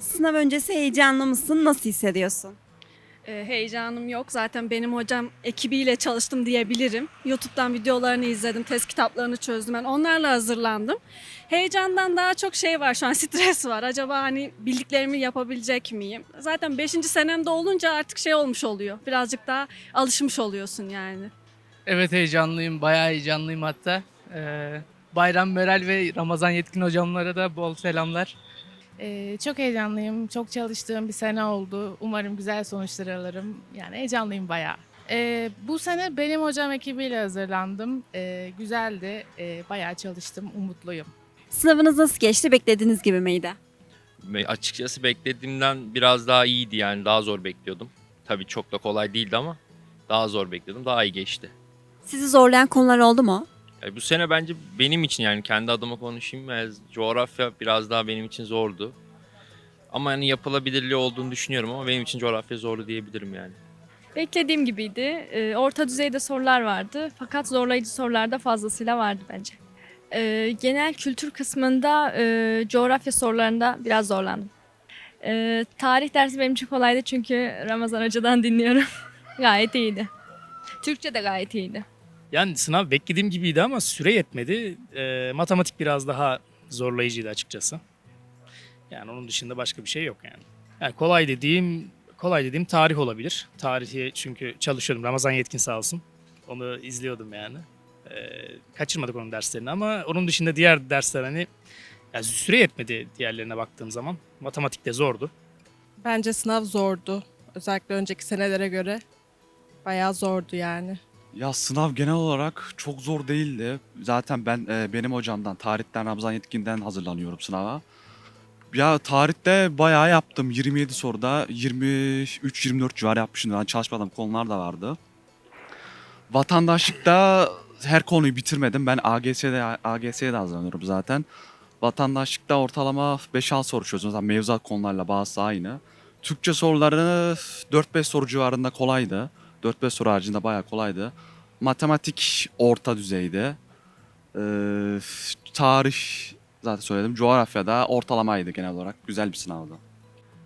Sınav öncesi heyecanlı mısın? Nasıl hissediyorsun? Ee, heyecanım yok. Zaten benim hocam ekibiyle çalıştım diyebilirim. YouTube'dan videolarını izledim, test kitaplarını çözdüm. Ben onlarla hazırlandım. Heyecandan daha çok şey var şu an stres var. Acaba hani bildiklerimi yapabilecek miyim? Zaten 5. senemde olunca artık şey olmuş oluyor. Birazcık daha alışmış oluyorsun yani. Evet heyecanlıyım, bayağı heyecanlıyım hatta. Ee, Bayram Meral ve Ramazan Yetkin hocamlara da bol selamlar. Ee, çok heyecanlıyım. Çok çalıştığım bir sene oldu. Umarım güzel sonuçlar alırım. Yani heyecanlıyım bayağı. Ee, bu sene benim hocam ekibiyle hazırlandım. Ee, güzeldi. Ee, bayağı çalıştım. Umutluyum. Sınavınız nasıl geçti? Beklediğiniz gibi miydi? Ve Açıkçası beklediğimden biraz daha iyiydi yani daha zor bekliyordum. Tabii çok da kolay değildi ama daha zor bekliyordum. Daha iyi geçti. Sizi zorlayan konular oldu mu? Yani bu sene bence benim için yani kendi adıma konuşayım. yani coğrafya biraz daha benim için zordu. Ama yani yapılabilirliği olduğunu düşünüyorum ama benim için coğrafya zordu diyebilirim yani. Beklediğim gibiydi. Ee, Orta düzeyde sorular vardı fakat zorlayıcı sorular da fazlasıyla vardı bence. Ee, Genel kültür kısmında e, coğrafya sorularında biraz zorlandım. Tarih dersi benim için kolaydı çünkü Ramazan Hoca'dan dinliyorum. gayet iyiydi. Türkçe de gayet iyiydi. Yani sınav beklediğim gibiydi ama süre yetmedi. Ee, matematik biraz daha zorlayıcıydı açıkçası. Yani onun dışında başka bir şey yok yani. Yani kolay dediğim kolay dediğim tarih olabilir. Tarihi çünkü çalışıyordum. Ramazan Yetkin sağ olsun. Onu izliyordum yani. Ee, kaçırmadık onun derslerini ama onun dışında diğer dersler hani yani süre yetmedi diğerlerine baktığım zaman. Matematik de zordu. Bence sınav zordu. Özellikle önceki senelere göre. Bayağı zordu yani. Ya sınav genel olarak çok zor değildi. Zaten ben e, benim hocamdan, tarihten Ramazan Yetkin'den hazırlanıyorum sınava. Ya tarihte bayağı yaptım. 27 soruda 23-24 civarı yapmışım. Ben çalışmadığım konular da vardı. Vatandaşlıkta her konuyu bitirmedim. Ben AGS'de AGS'ye de hazırlanıyorum zaten. Vatandaşlıkta ortalama 5-6 soru çözdüm. Zaten mevzuat konularla bazısı aynı. Türkçe soruları 4-5 soru civarında kolaydı. 4-5 soru haricinde bayağı kolaydı. Matematik orta düzeyde. Ee, tarih zaten söyledim. Coğrafyada ortalamaydı genel olarak. Güzel bir sınavdı.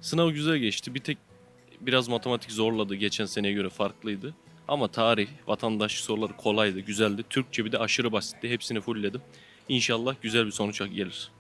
Sınav güzel geçti. Bir tek biraz matematik zorladı. Geçen seneye göre farklıydı. Ama tarih, vatandaşlık soruları kolaydı, güzeldi. Türkçe bir de aşırı basitti. Hepsini fullledim. İnşallah güzel bir sonuç gelir.